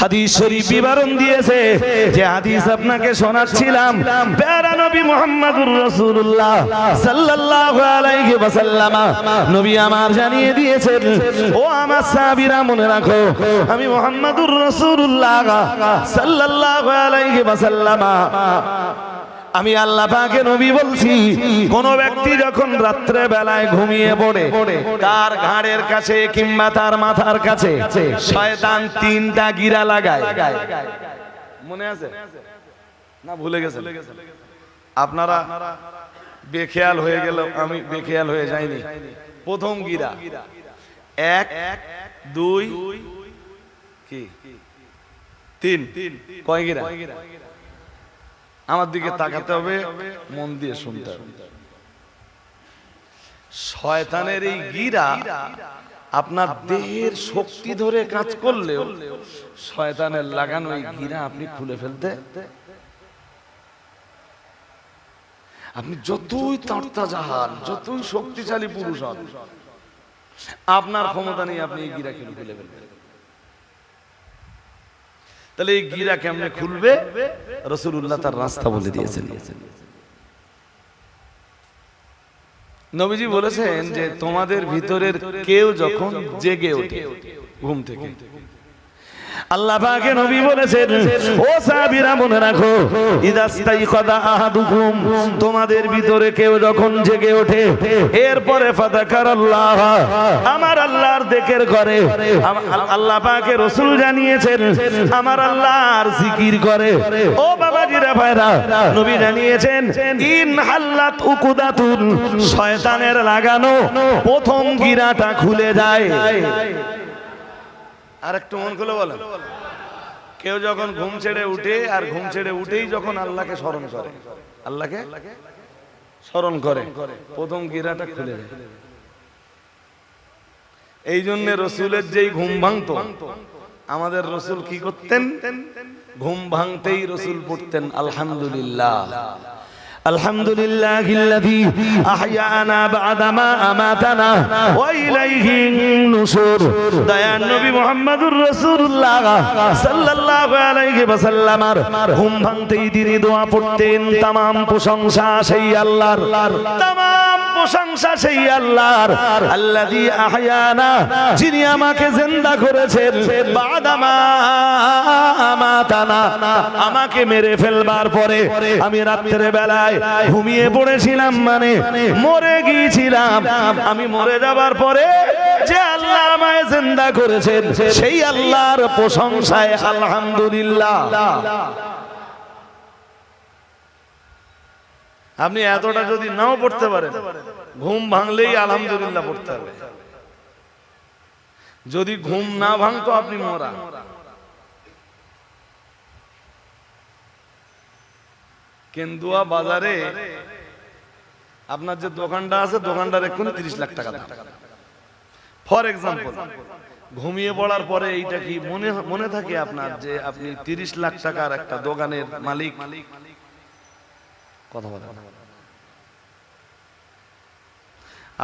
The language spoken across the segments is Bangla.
হাদিস শরীফ বিবরণ দিয়েছে যে হাদিস আপনাকে শোনাচ্ছিলাম। প্যারা নবী মুহাম্মদুর রাসূলুল্লাহ সাল্লাল্লাহু আলাইহি ওয়াসাল্লাম। নবী আমার জানিয়ে দিয়েছেন, ও আমার সাহাবীরা, মনে রাখো, আমি মুহাম্মদুর রাসূলুল্লাহ সাল্লাল্লাহু আলাইহি ওয়াসাল্লাম। আমি আল্লাহ পাকে নবী বলছি, কোন ব্যক্তি যখন রাত্রে বেলায় ঘুমিয়ে পড়ে, তার ঘাড়ের কাছে কিংবা তার মাথার কাছে শয়তান তিনটা গিরা লাগায়। মনে আছে? না, ভুলে গেছে। আপনারা বেখেয়াল হয়ে গেল আমি বেখেয়াল হয়ে যাইনি। প্রথম গিরা। এক, দুই, কি? তিন। কয় গিরা? আমার দিকে তাকাতে হবে মন দিয়ে শুনতে হবে। শয়তানের এই গিরা আপনার দেহের শক্তি ধরে কাজ করলেও শয়তানের লাগানো এই গিরা আপনি খুলে ফেলতে আপনি যতই তাড়তা জাহান যতই শক্তিশালী পুরুষ হন আপনার ক্ষমতা নেই আপনি এই গিরা খুলে ফেলবেন। তাহলে এই গিরা কেমনে খুলবে? রসুল্লাহ তার রাস্তা বলে দিয়েছেন। নবীজি বলেছেন যে তোমাদের ভিতরের কেউ যখন জেগে ওঠে, ঘুম থেকে। আল্লাহ নবী বলেছেন, ও সাহাবীরা, মনে রাখো, ইদাস্তাই কদা আহাদুকুম, তোমাদের ভিতরে কেউ যখন জেগে ওঠে, এরপরে ফাদাকার আল্লাহ, আমার আল্লাহর দেখের করে আল্লাহ পাকে রসুল জানিয়েছেন, আমার আল্লাহর জিকির করে ও বাবাজিরা, ভাইরা, নবী জানিয়েছেন, ইন হাল্লাত উকুদাতুন, শয়তানের লাগানো প্রথম গিরাটা খুলে যায়। আর একটু মন খুলে বলেন। কেউ যখন ঘুম ছেড়ে উঠে আর ঘুম ছেড়ে উঠেই যখন আল্লাহকে স্মরণ করে, আল্লাহকে স্মরণ করে, প্রথম গিরাটা খুলে এই জন্য রসুলের যেই ঘুম ভাঙত, আমাদের রসুল কি করতেন? ঘুম ভাঙতেই রসুল পড়তেন, আলহামদুলিল্লাহ। الحمد لله الذي أحيانا بعدما أماتنا وإليه النشور দয়ান নবী মুহাম্মদুর রাসূলুল্লাহ সাল্লাল্লাহু আলাইহি ওয়াসাল্লাম ঘুম ভাঙতেই তিনি দোয়া পড়তেন তাম প্রশংসা সেই আল্লাহর। তাম প্রশংসা সেই আল্লাহর। আল্লাযী আহয়ানা, যিনি আমাকে জিন্দা করেছেন। বাদামা আমাতানা আমাকে মেরে ফেলবার পরে আমি রাত্রে বেলায় ঘুমিয়ে পড়েছিলাম মানে মরে গিয়েছিলাম। আমি মরে যাবার পরে যে আল্লাহ আমায় জিন্দা করেছেন, সেই আল্লাহর প্রশংসায় আলহামদুলিল্লাহ। আপনি এতটা যদি নাও পড়তে পারেন, ঘুম ভাঙলেই আলহামদুলিল্লাহ পড়তে হবে। যদি ঘুম না ভাঙতো আপনি মরা। কেন্দুয়া বাজারে আপনার যে দোকানটা আছে, দোকানটার এক্ষুনি তিরিশ লাখ টাকা ফর এক্সাম্পল ঘুমিয়ে পড়ার পরে এইটা কি মনে মনে থাকে আপনার যে আপনি তিরিশ লাখ টাকার একটা দোকানের মালিক? কথা বলেন।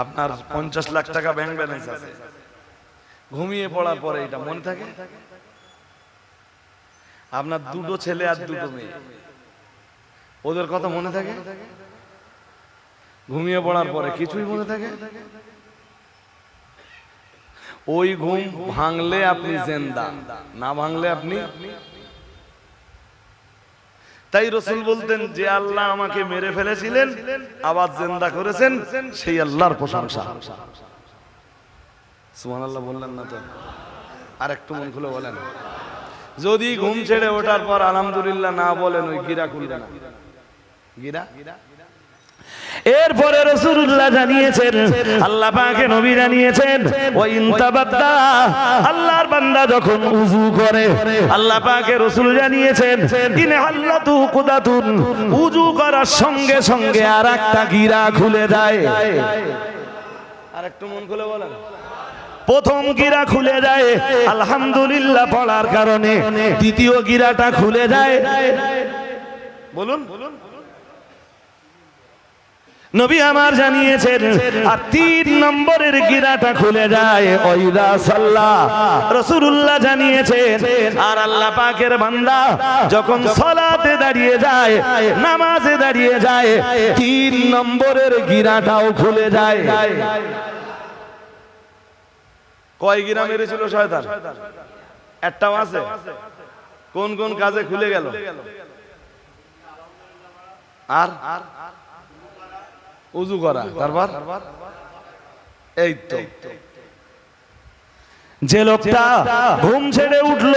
আপনার পঞ্চাশ লাখ টাকা ব্যাংক ব্যালেন্স আছে। ঘুমিয়ে পড়ার পরে এটা মনে থাকে? আপনার দুটো ছেলে আর দুটো মেয়ে। ওদের কথা মনে থাকে? ঘুমিয়ে পড়ার পরে কিছুই মনে থাকে? ওই ঘুম ভাঙলে আপনি জেন্দা, না ভাঙলে আপনি তাই রসুল বলতেন, যে আল্লাহ আমাকে মেরে ফেলেছিলেন, আবার জেন্দা করেছেন, সেই আল্লাহর প্রশংসা। সুমান আল্লাহ বললেন না তো? আর একটু মন খুলে বলেন। যদি ঘুম ছেড়ে ওঠার পর আলহামদুলিল্লাহ না বলেন, ওই গিরা খুলবে না। গিরা? এরপরে রসুল্লাহ জানিয়েছেন, আল্লাহ নবী জানিয়েছেন ওই ইনতাবাদ্দা আল্লাহর বান্দা যখন উজু করে রসুল জানিয়েছেন কুদাতুন উজু করার সঙ্গে সঙ্গে আর একটা গিরা খুলে দেয় আর একটু মন খুলে বলেন। প্রথম গিরা খুলে যায়, আলহামদুলিল্লাহ পড়ার কারণে। দ্বিতীয় গিরাটা খুলে যায়। বলুন। নবী আমার জানিয়েছেন, আর তিন নম্বরের গিরাটা খুলে যায় ওইদা সাল্লাহ রসুল্লাহ জানিয়েছেন, আর আল্লাহ পাকের বান্দা যখন সলাতে দাঁড়িয়ে যায়, নামাজে দাঁড়িয়ে যায়, তিন নম্বরের গিরাটাও খুলে যায়। কয় গিরা মেরেছিল শয়তান? একটাও আছে? কোন কোন কাজে খুলে গেল? আর? উজু করা। তারপর? এই তো। যে লোকটা ঘুম ছেড়ে উঠল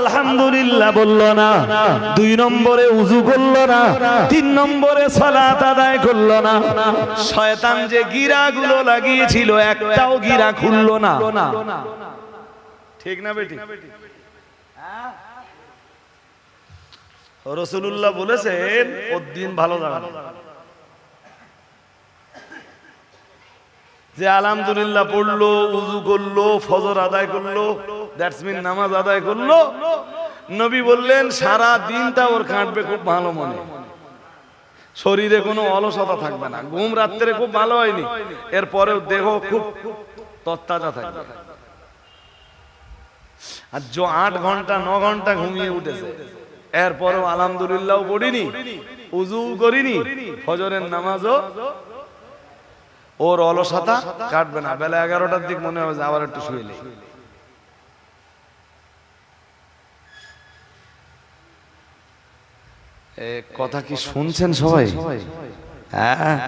আলহামদুলিল্লাহ বলল না। দুই নম্বরে উজু করল না তিন নম্বরে সালাত আদায় করল না। শয়তান যে গিরাগুলো লাগিয়েছিল একটাও গিরা খুললো না। ঠিক না বেটি? রসুল্লাহ বলেছেন ওর দিন ভালো যাবে। যে আলহামদুলিল্লাহ পড়ল উজু করল, ফজর আদায় করল দ্যাটস মিন নামাজ আদায় করল। নবী বললেন, সারা দিনটা ওর কাটবে খুব ভালো মনে। শরীরে কোনো অলসতা থাকবে না, ঘুম রাত্রে খুব ভালো হয়নি, এরপরেও দেহ খুব তত্তাজা থাকবে। আর যে আট ঘণ্টা, ন ঘণ্টা ঘুমিয়ে উঠেছে, এরপরেও আলহামদুলিল্লাহ পড়িনি উজু করিনি, ফজরের নামাজও ওর অলসতা কাটবে না। বেলা এগারোটার দিক মনে হবে যে আবার একটু শুয়ে কথা কি শুনছেন সবাই? হ্যাঁ।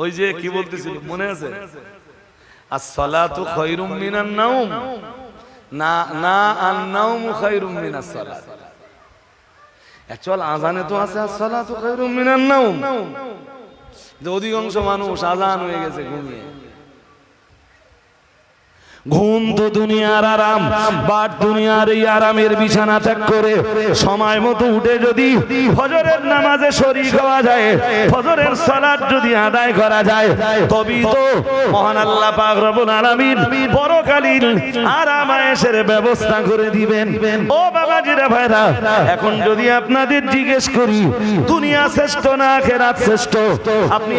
ওই যে কি বলতেছিল, মনে আছে? আসসালাতু খায়রুম মিনান নাওম। না না আন-নাওমু খৈরুম মিনাস সলা চল, আজানে তো আছে আসসালাতু খায়রুম মিনান নাওম। যে অধিকাংশ মানুষ আজান হয়ে গেছে ঘুমিয়ে। ঘুম তো দুনিয়ার আরাম, বাট দুনিয়ার এই আরামের বিছানা ত্যাগ করে সময় মতো উঠে যদি ফজরের নামাজে শরীর হওয়া যায়, ফজরের সালাত যদি আদায় করা যায়, তবেই তো মহান আল্লাহ পাক রব্বুল আলামিন পরকালীন আরাম আয়েশের ব্যবস্থা করে দিবেন। ও বাবাজিরা ভাইরা, এখন যদি আপনাদের জিজ্ঞেস করি, দুনিয়া শ্রেষ্ঠ না আখেরাত শ্রেষ্ঠ? আপনি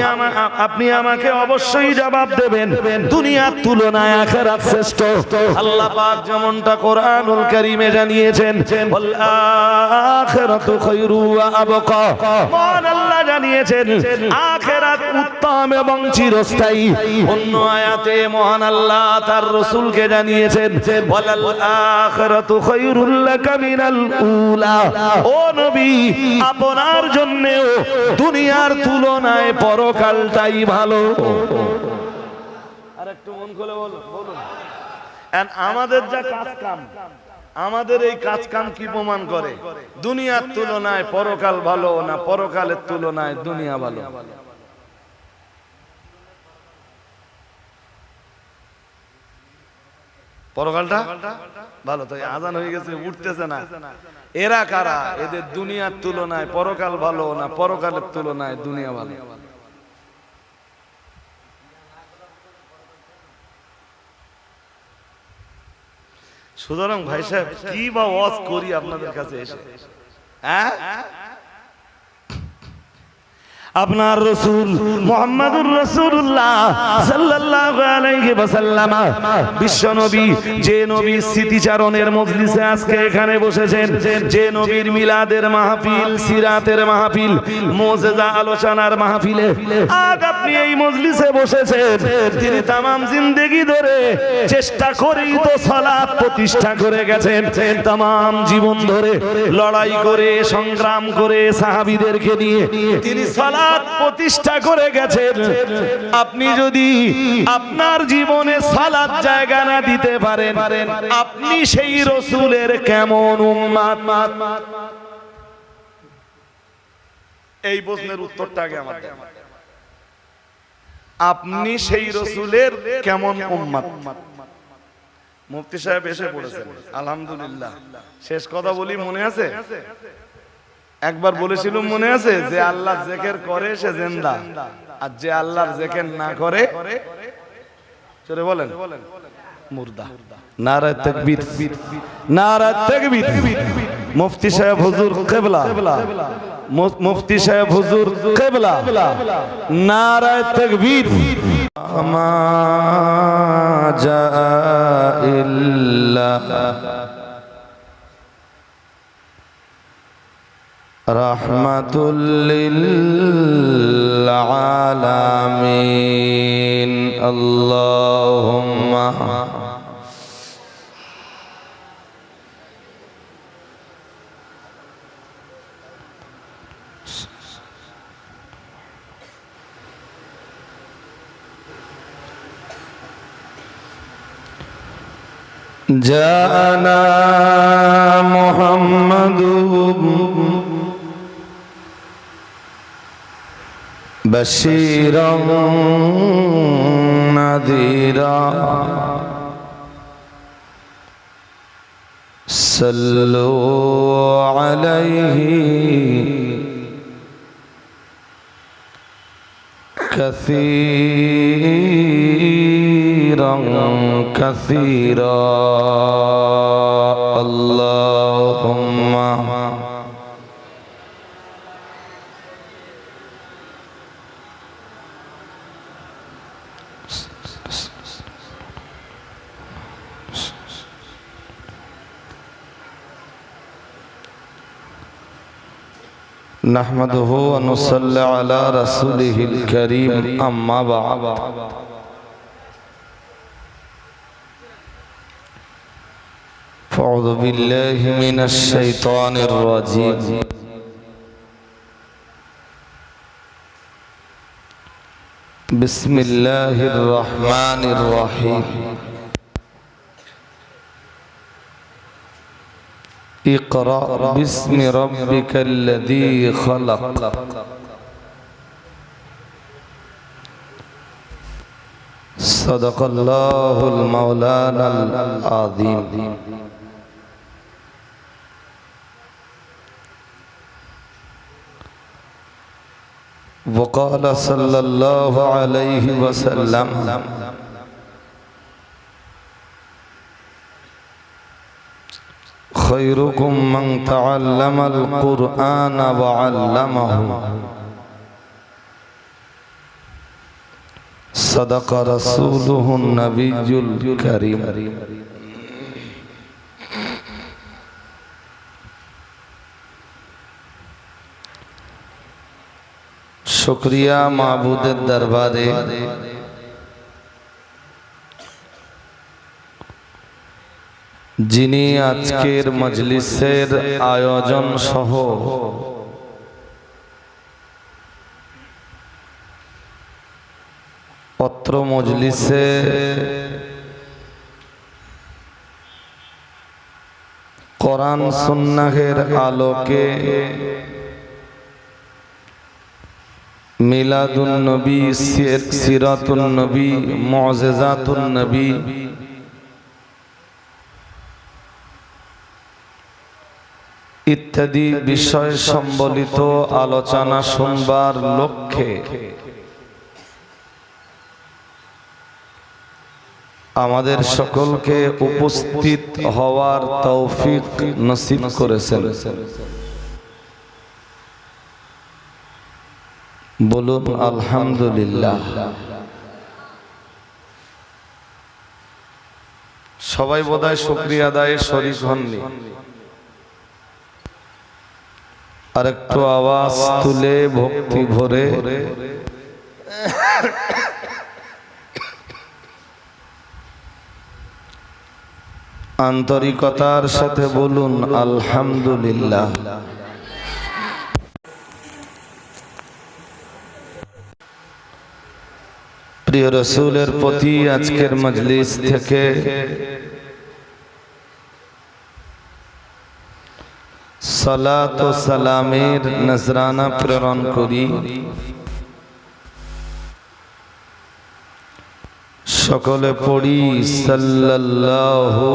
আপনি আমাকে অবশ্যই জবাব দেবেন, দুনিয়ার তুলনায় আখেরাত শ্রেষ্ঠ। আল্লাহ পাক যেমনটা কোরআনুল কারীমে জানিয়েছেন, ওয়াল আখিরাতু খায়রু ওয়া আবকা। মহান আল্লাহ জানিয়েছেন, আখিরাত উত্তম এবং চিরস্থায়ী। অন্য আয়াতে মহান আল্লাহ তার রাসূলকে জানিয়েছেন, ওয়ালাল আখিরাতু খায়রুল লাকা মিনাল উলা। ও নবী, আপনার জন্যও দুনিয়ার তুলনায় পরকালটাই ভালো। মন খুলে বলুন আমাদের যা কাজ কাম, আমাদের এই কাজ কাম কি প্রমাণ করে? দুনিয়ার তুলনায় পরকাল ভালো না পরকালের তুলনায় দুনিয়া ভালো? পরকালটা? ভালো তো আজান হয়ে গেছে, উঠতেছে না। এরা কারা? এদের দুনিয়ার তুলনায় পরকাল ভালো না পরকালের তুলনায় দুনিয়া ভালো? সুতরাং ভাই সাহেব, কি বা ওয়াজ করি আপনাদের কাছে এসে? হ্যাঁ? আপনার রসুল মোহাম্মদুর রসুল্লাহ সাল্লাল্লাহু বিশ্ব নবী, যে নবীর স্মৃতিচারণের মজলিসে আজকে এখানে বসেছেন, যে নবীর মিলাদের মাহফিল, সিরাতের মাহফিল, মোজেজা আলোচনার মাহফিলে আপনি এই মজলিসে বসেছেন। তিনি তামাম জিন্দেগি ধরে চেষ্টা করেই তো সালাত প্রতিষ্ঠা করে গেছেন। তামাম জীবন ধরে লড়াই করে, সংগ্রাম করে সাহাবীদেরকে নিয়ে তিনি সালাত প্রতিষ্ঠা করে গেছেন। আপনি যদি আপনার জীবনে সালাত জায়গা না দিতে পারেন, আপনি সেই রসুলের কেমন উম্মাত এই প্রশ্নের উত্তরটা আগে আমার। আপনি সেই রসুলের কেমন উম্মাত? মুফতি সাহেব এসে পড়েছেন। আলহামদুলিল্লাহ। শেষ কথা বলি মনে আছে? একবার বলেছিলাম মনে আছে যে আল্লাহ জেকের করে সে জেন্দা। আর যে আল্লাহর জেকের না করে চলে বলেন। মুর্দা। নারা তকবীর। নারা তকবীর। মুফতি সাহেব হুজুর কেবলা। মুফতি সাহেব হুজুর কেবলা। নারায় তকবীর। মা জা ইল্লা جاءنا محمد بشيرا نذيرا صلوا عليه كثيرا. اللهم نحمده ونصلي على رسوله الكريم أما بعد. فأعوذ بالله من الشيطان الرجيم بسم الله الرحمن الرحيم اقرأ باسم ربك الذي خلق صدق الله المولانا العظيم وقال صلى الله عليه وسلم. خيركم من تعلم القرآن وعلمه. صدق رسوله النبي الكريم. শুক্রিয়া মাহবুদের দরবারে। যিনি আজকের মজলিসের আয়োজন সহ পত্র মজলিসে কোরআন সুন্নাহের আলোকে মিলাদুন নবী সিরাতুন নবী মজেজাতুন নবী ইত্যাদি বিষয় সম্বলিত আলোচনা শুনবার লক্ষ্যে। আমাদের সকলকে উপস্থিত হওয়ার তৌফিক নসিব করেছেন। বলুন, আলহামদুলিল্লাহ। সবাই বোধহয় শুক্রিয়া আদায়ে শরিক হননি। আর একটু আওয়াজ তুলে ভক্তি ভরে। আন্তরিকতার সাথে বলুন, আলহামদুলিল্লাহ। প্রিয় রসুলের প্রতি আজকের মজলিস থেকে সালাত ও সালামের নজরানা প্রেরণ করি। সকলে পড়ি, সাল্লাল্লাহু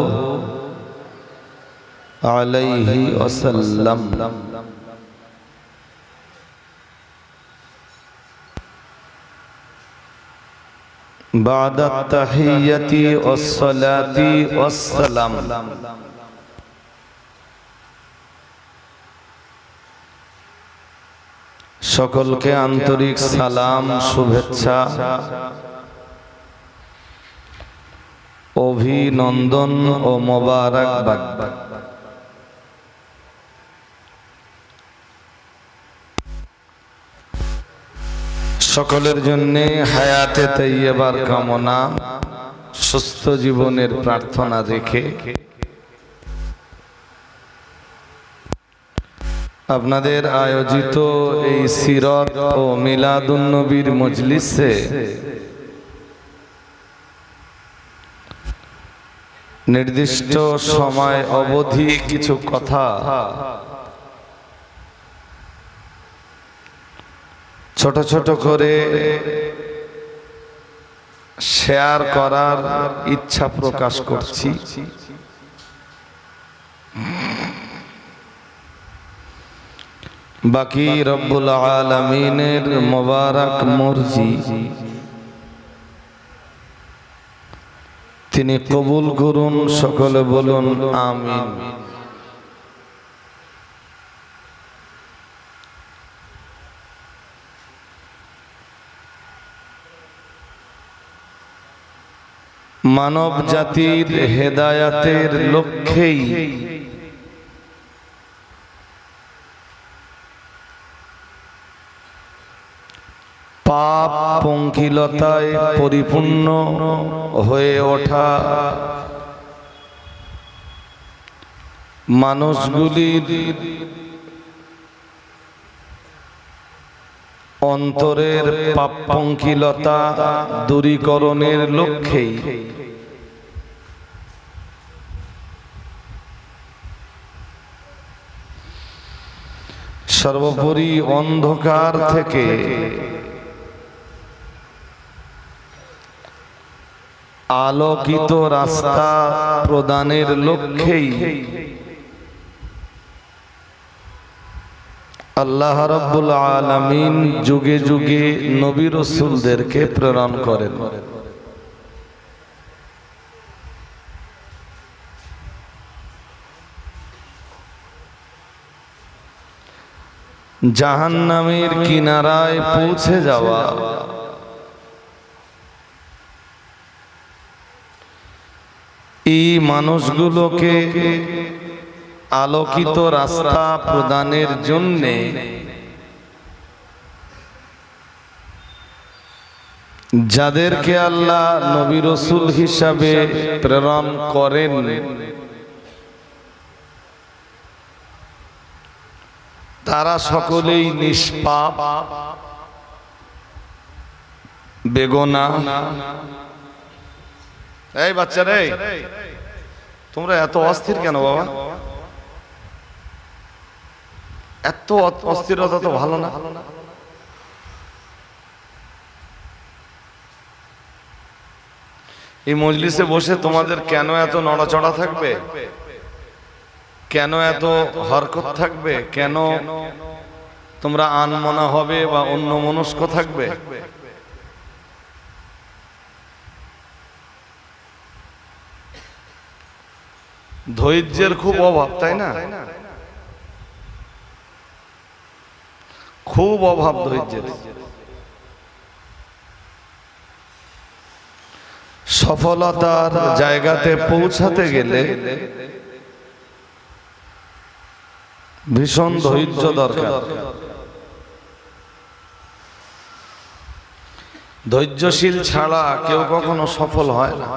আলাইহি ওয়াসাল্লাম। بعد التحية والصلاة والسلام সকলকে আন্তরিক সালাম শুভেচ্ছা অভিনন্দন ও মোবারকবাদ। সকলের জন্যে হায়াতে তৈয়বার কামনা, সুস্থ জীবনের প্রার্থনা রেখে। আপনাদের আয়োজিত এই সিরত ও মিলাদুন্নবীর মজলিসে নির্দিষ্ট সময় অবধি কিছু কথা ছোট ছোট করে শেয়ার করার ইচ্ছা প্রকাশ করছি। বাকি রব্বুল আলমিনের মোবারক মর্জি। তিনি কবুল করুন, সকলে বলুন, আমিন। মানব জাতির হেদায়াতের লক্ষ্যেই। পাপ পঙ্কিলতায় পরিপূর্ণ হয়ে ওঠা। মানুষগুলির অন্তরের পাপ পঙ্কিলতা দূরীকরণের লক্ষ্যেই। সর্বোপরি অন্ধকার থেকে। আলোকিত রাস্তা প্রদানের লক্ষ্যেই। আল্লাহ রব্বুল আলমিন যুগে যুগে নবী রসুলদেরকে প্রেরণ করেন। জাহান্নামের কিনারায় পৌঁছে যাওয়া। এই মানুষগুলোকে আলোকিত রাস্তা প্রদানের জন্যে যাদেরকে আল্লাহ নবী রসুল হিসাবে প্রেরণ করেন তারা সকলেই নিষ্পাপ, বেগনা। এই বাচ্চা রে, তোমরা এত অস্থির কেন বাবা? এত অস্থিরতা তো ভালো না। এই মজলিসে বসে তোমাদের কেন এত নড়াচড়া থাকবে? কেন এত হরকত থাকবে? কেন তোমরা আনমনা হবে বা অন্য মনস্ক থাকবে? ধৈর্যের খুব অভাব তাই না? খুব অভাব ধৈর্যের। সফলতার জায়গাতে পৌঁছাতে গেলে ভীষণ ধৈর্য দরকার। ধৈর্যশীল ছাড়া কেউ কখনো সফল হয় না।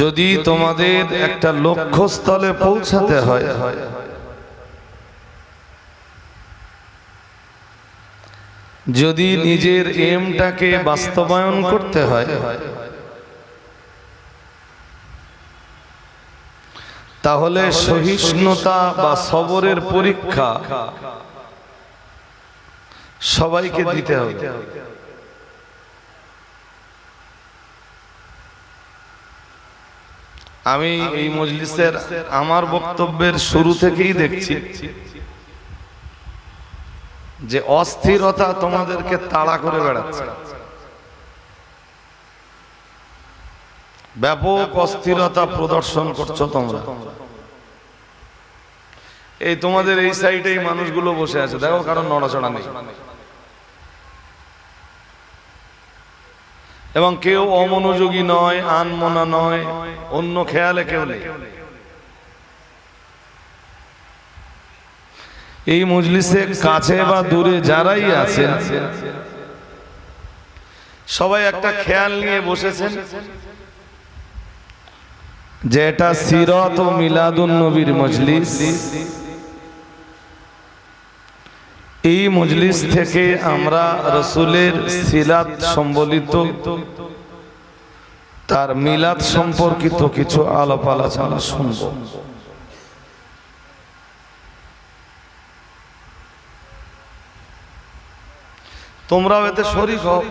যদি তোমাদের একটা লক্ষ্যস্থলে পৌঁছাতে হয়, যদি নিজের এমটাকে বাস্তবায়ন করতে হয় তাহলে সহিষ্ণুতা বা সবরের পরীক্ষা সবাইকে দিতে হবে। আমি এই মজলিসের আমার বক্তব্যের শুরু থেকেই দেখছি যে অস্থিরতা তোমাদেরকে তাড়া করে বেড়াচ্ছে। ব্যাপক অস্থিরতা প্রদর্শন করছ তোমরা। এই তোমাদের এই সাইডে মানুষগুলো বসে আছে। দেখো কারণ নড়াচড়া নেই। এবং কেউ অমনোযোগী নয় আনমনা নয় অন্য খেয়ালে কেউ নেই। এই মজলিসে কাছে বা দূরে যারাই আছেন সবাই একটা খেয়াল নিয়ে বসেছেন। যে এটা সিরত ও মিলাদুন নবীর মজলিস। এই মজলিস থেকে আমরা রসুলের সিলাত সম্বলিত, তার মিলাদ সম্পর্কিত কিছু আলাপ আলোচনা শুনব। তোমরাও এতে শরিক হও।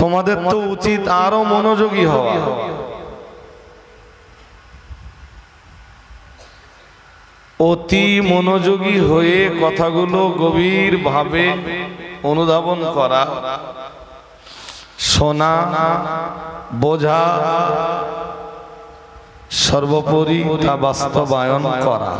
তোমাদের তো উচিত আরও মনোযোগী হওয়া। অতি মনোযোগী হয়ে কথাগুলো গভীরভাবে অনুধাবন করা। শোনা বোঝা সর্বোপরি তা বাস্তবায়ন করা।